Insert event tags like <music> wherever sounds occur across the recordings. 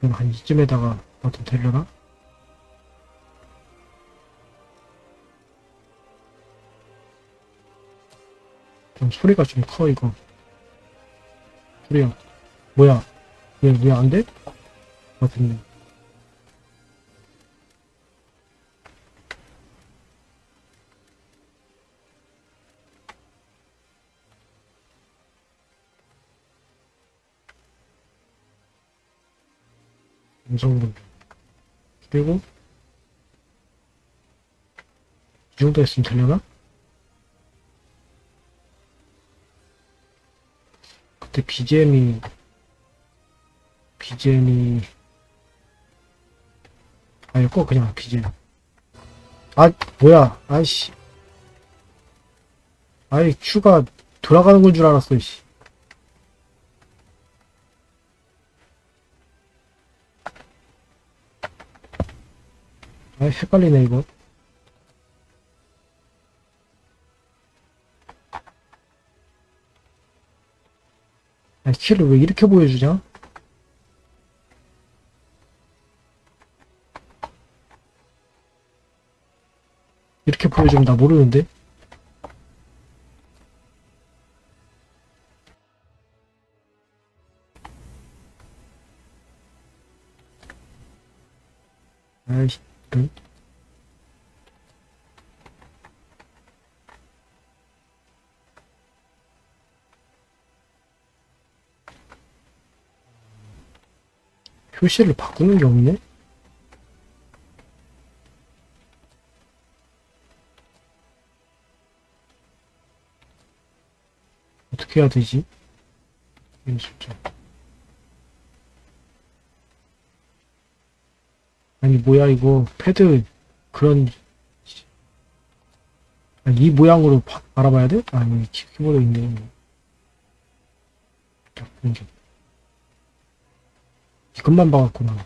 그럼 한 이쯤에다가 버튼 되려나? 좀 소리가 좀 커 이거 소리야 뭐야 왜왜안 돼? 버튼이 음성분 그리고 이 정도 했으면 되려나? 그때 BGM이 BGM이 아니 꼭 그냥 BGM. 아 뭐야. 아이씨. 아이 큐가 돌아가는 건 줄 알았어 씨 아 헷갈리네 이거 아 키를 왜 이렇게 보여주냐? 이렇게 보여주면 나 모르는데? 응? 표시를 바꾸는 게 없네? 어떻게 해야 되지? 연습장. 아니, 뭐야, 이거. 패드, 그런, 아니, 이 모양으로 바- 알아봐야 돼? 아니, 키- 키보드 있네. 이것만 봐갖구나.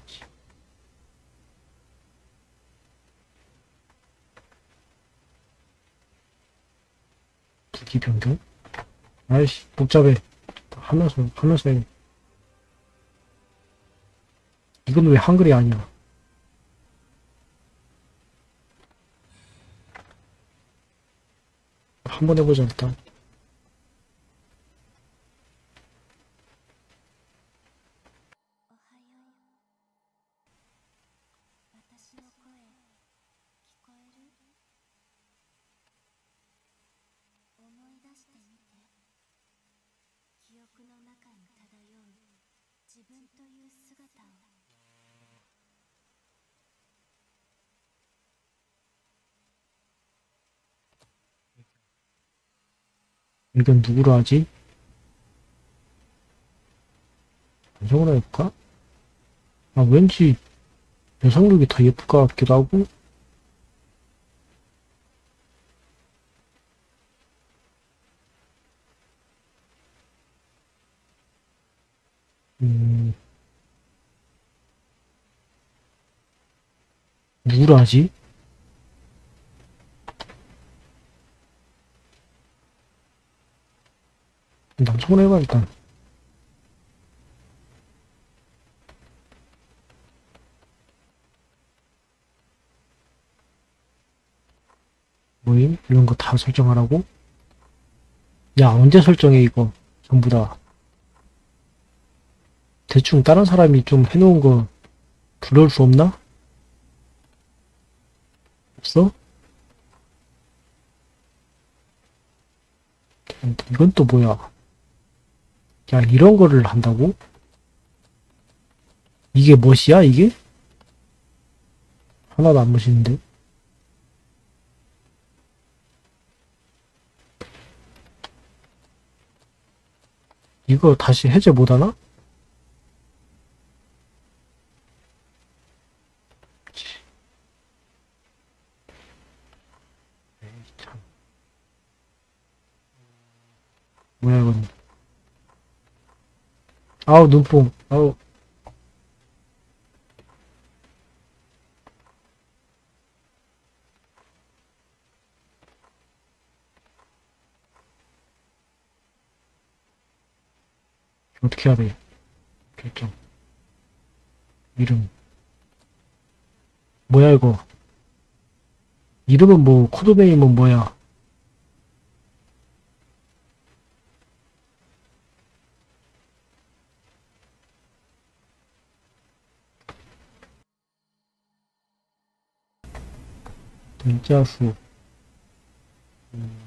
부기 변경? 아이씨, 복잡해. 하면서, 하면서 해. 이건 왜 한글이 아니야? 한번 해보자, 일단. おはよう私の声聞こえる思い出してみて記憶の中に漂う自分という姿を 이건 누구로 하지? 남성으로 해볼까? 아, 왠지 여성 룩이 더 예쁠 것 같기도 하고. 음, 누구로 하지? 남성으로 해봐, 일단. 모임? 이런 거 다 설정하라고? 야, 언제 설정해, 이거. 전부 다. 대충 다른 사람이 좀 해놓은 거 들어올 수 없나? 없어? 이건 또 뭐야? 야, 이런 거를 한다고? 이게 멋이야, 이게? 하나도 안 멋있는데? 이거 다시 해제 못하나? 뭐야, 이건. 아우, 눈뽕. 아우. 어떻게 돼? 결정. 이름. 뭐야, 이거? 이름은 뭐, 코드네임은 뭐야? 문자수. 음.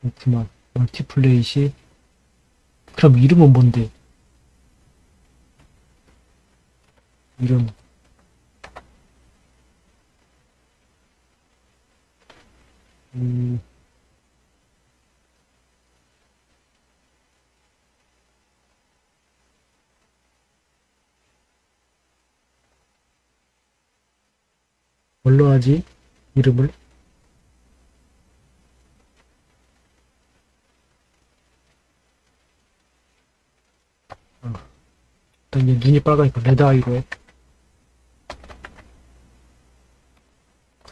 그렇구만. 멀티플레이 시. 그럼 이름은 뭔데? 이름. 음. 뭘로 하지? 이름을? 어. 일단 얘 눈이 빨가니까 레드 아이로 해.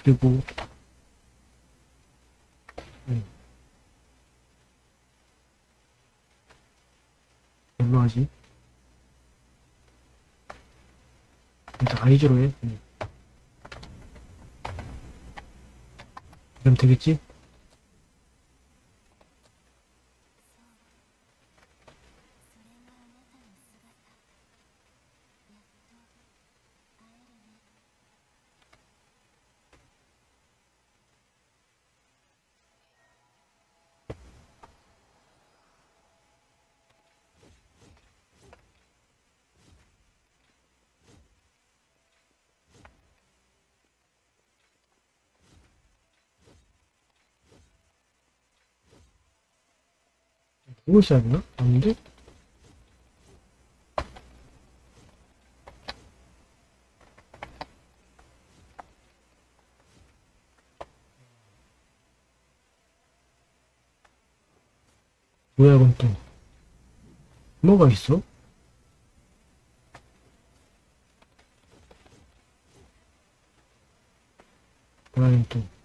그리고 음. 뭘로 하지? 일단 아이즈로 해. 음. 그럼 되겠지? 써야 되나? 아닌데? 뭐야, 이건 또. 뭐가 있어? 뭐야, 이건 또.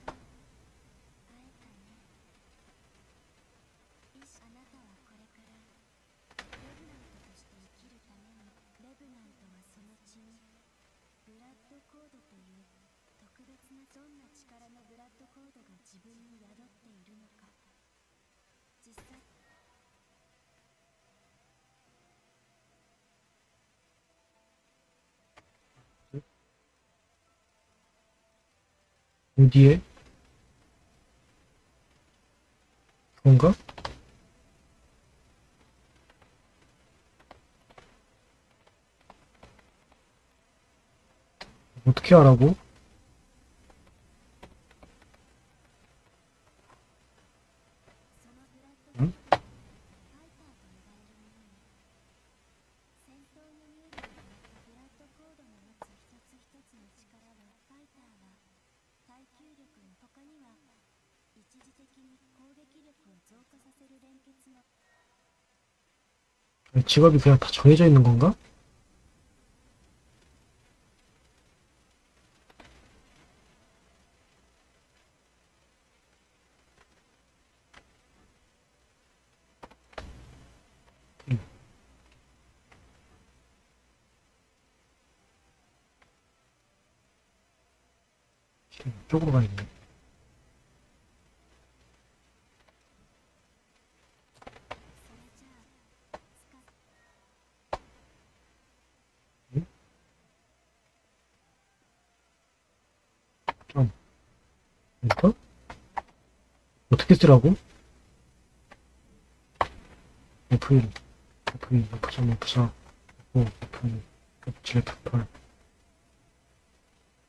コードという特別などんな力のブラッドコードが自分に宿っているのか実際 어디에? 그건가? 어떻게 하라고? 직업이 그냥 다 정해져 있는 건가? 이쪽으로 가야겠네. 어떻게 쓰라고? F1, F2, F3, F4, F5, F6, F7, F8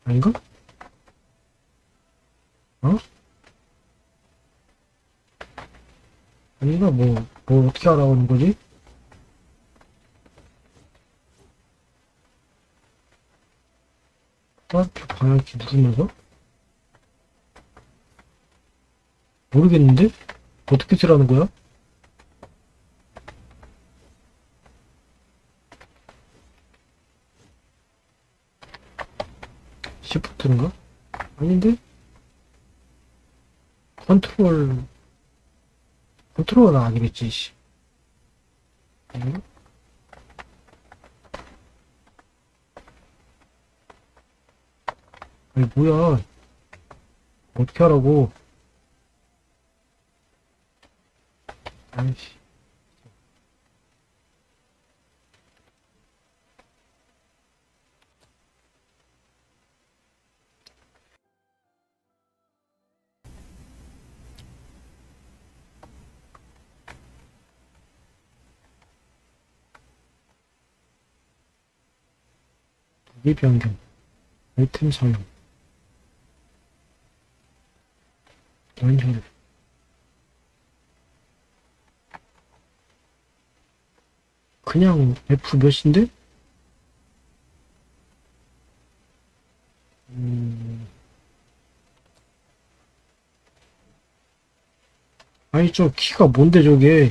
아닌가? 어? 아닌가? 뭐, 뭐 어떻게 하라고 하는 거지? 화표 방향키 누르면서? 모르겠는데? 어떻게 쓰라는 거야? 시프트인가? 아닌데? 컨트롤 컨트롤은 아니겠지 씨. 아닌가? 아니 뭐야 어떻게 하라고 아이씨 무기 변경 아이템 사용 연혈 그냥 F 몇인데? 음... 아니 저 키가 뭔데 저게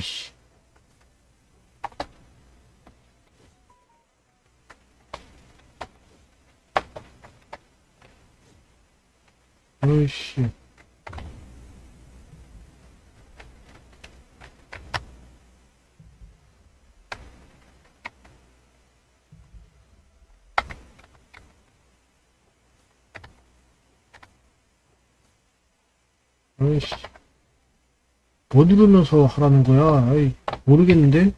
씨. 아이씨 아이씨. 뭐 누르면서 하라는 거야? 아이 모르겠는데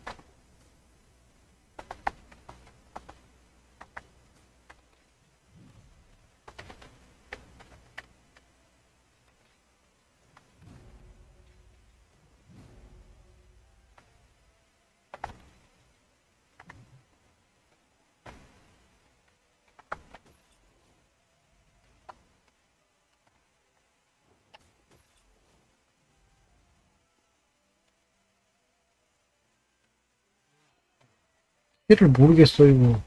키를 모르겠어 이거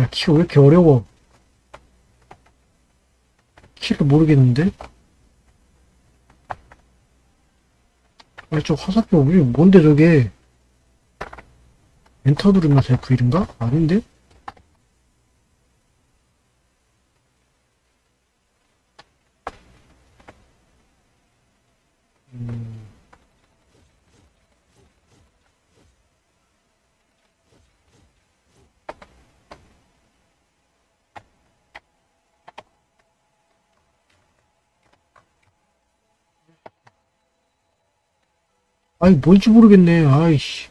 야 키가 왜 이렇게 어려워 키를 모르겠는데 아니 저 화살표 왜 뭔데 저게 엔터 누르면 서 F1인가? 아닌데? 아니 뭔지 모르겠네. 아이씨.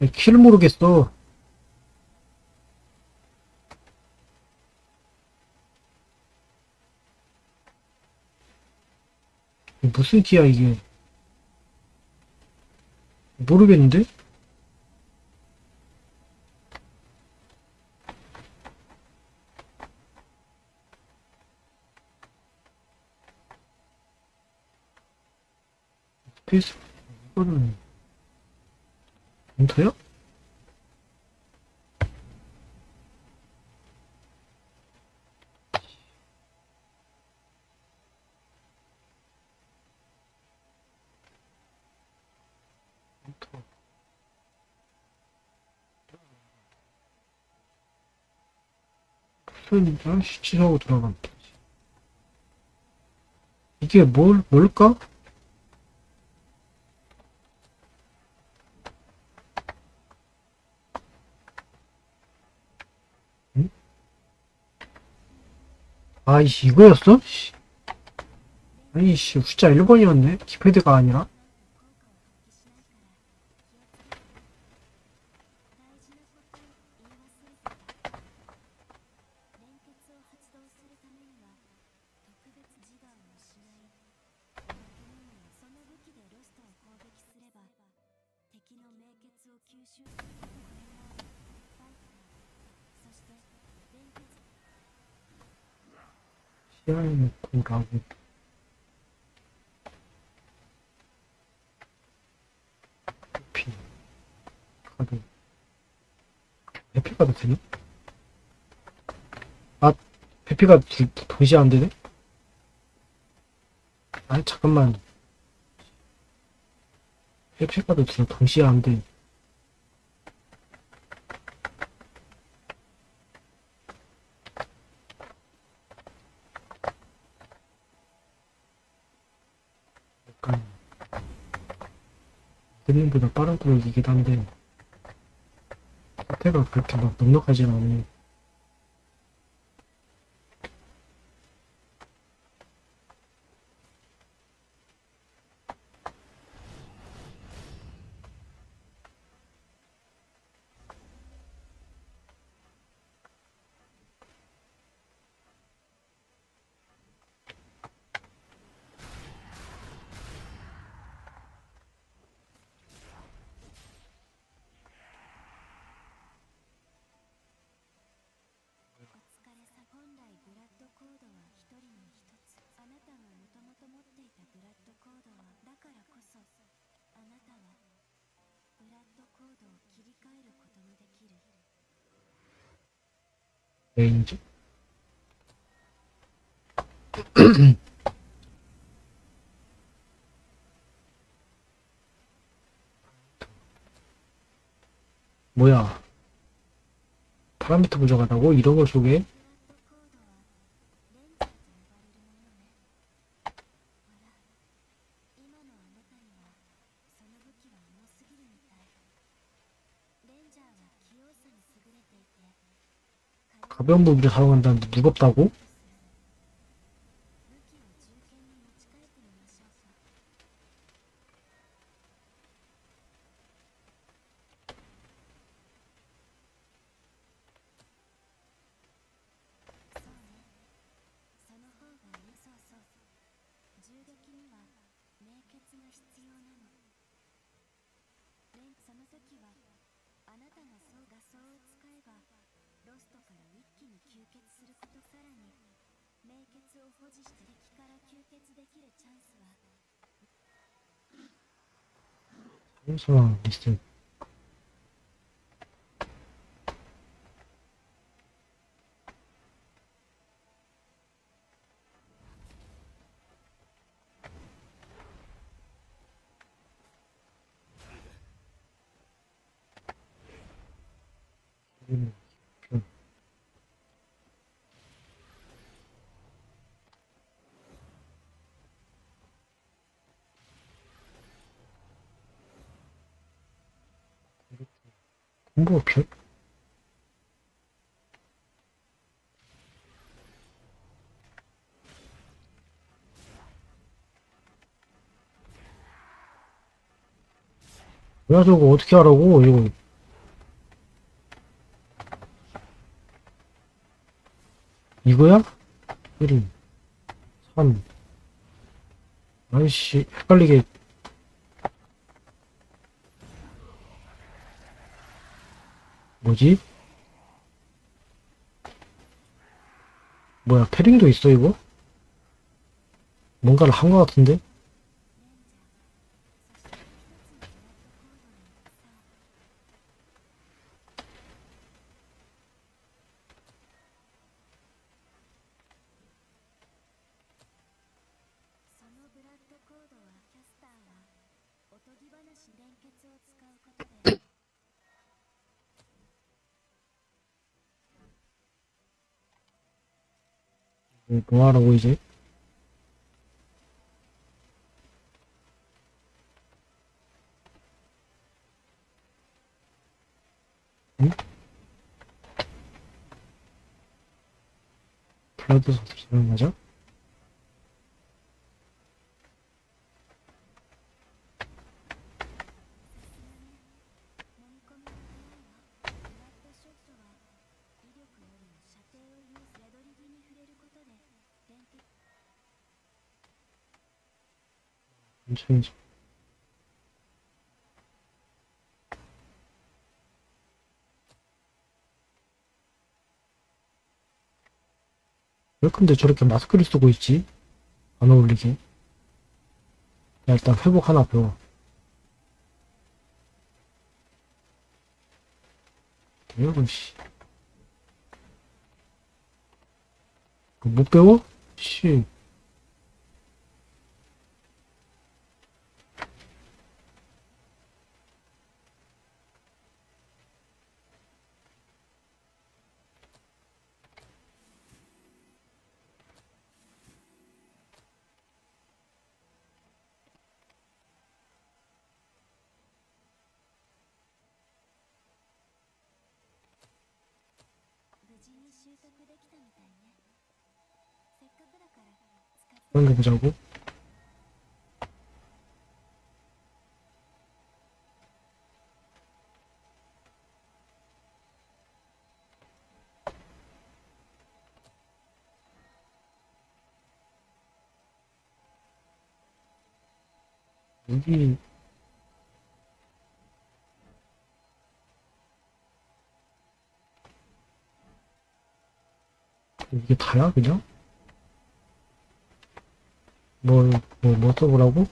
아니, 키를 모르겠어. 무슨 키야 이게? 모르겠는데? 페이스 이거는 엔터야? 엔터 무슨 아씨 취소하고 들어간다 이게 뭘 뭘까? 아이씨 이거였어? 씨. 아이씨 숫자 1번이었네 키패드가 아니라 시야에 놓고 라고 해피 카드 해피 카드 되나? 아 해피 카드 둘- 동시에 안 되네? 아니 잠깐만 해피 카드 둘 동시에 안 돼. 드림보다 빠른 구역이긴 한데 상태가 그렇게 막 넉넉하진 않네 레인지? <coughs> 뭐야? 파라미터 부족하다고? 잃어버릴 속에? 가벼운 무기를 사용한다는데 무겁다고? ロストから一気に吸血することさらに明血を保持して敵から吸血できるチャンスは。Here's what I 공부 별 뭐야 저거 어떻게 하라고? 이거. 이거야? 1 3 아이씨 헷갈리게 뭐지? 뭐야 패링도 있어 이거? 뭔가를 한 것 같은데? 뭐, 뭐 하라고 이제? 응? 블라드 서술 맞아?飲 좀. 왜 근데 저렇게 마스크를 쓰고 있지? 안 어울리게. 야, 일단 회복 하나 배워. 이거, 씨. 못 배워? 씨. せっか何でもちゃうこいい。 이게 다야 그냥? 뭐, 뭐, 뭐 써보라고?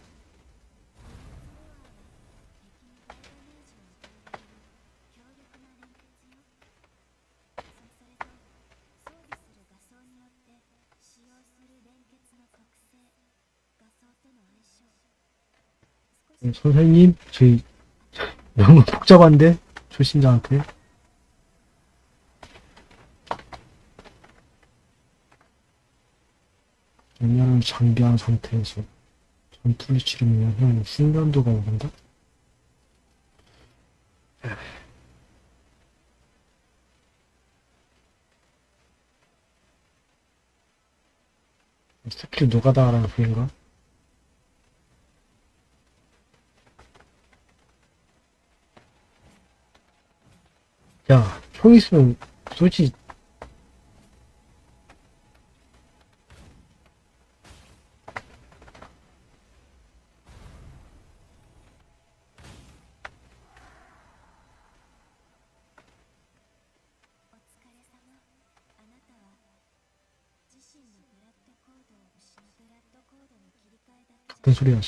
음, 선생님, 저희 너무 복잡한데? 초심자한테. 장비한 상태에서 전투를 치르면 형 숙련도가 오른다? 스킬 노가다라는 소인가? 야, 총 있으면 쏘지.お るように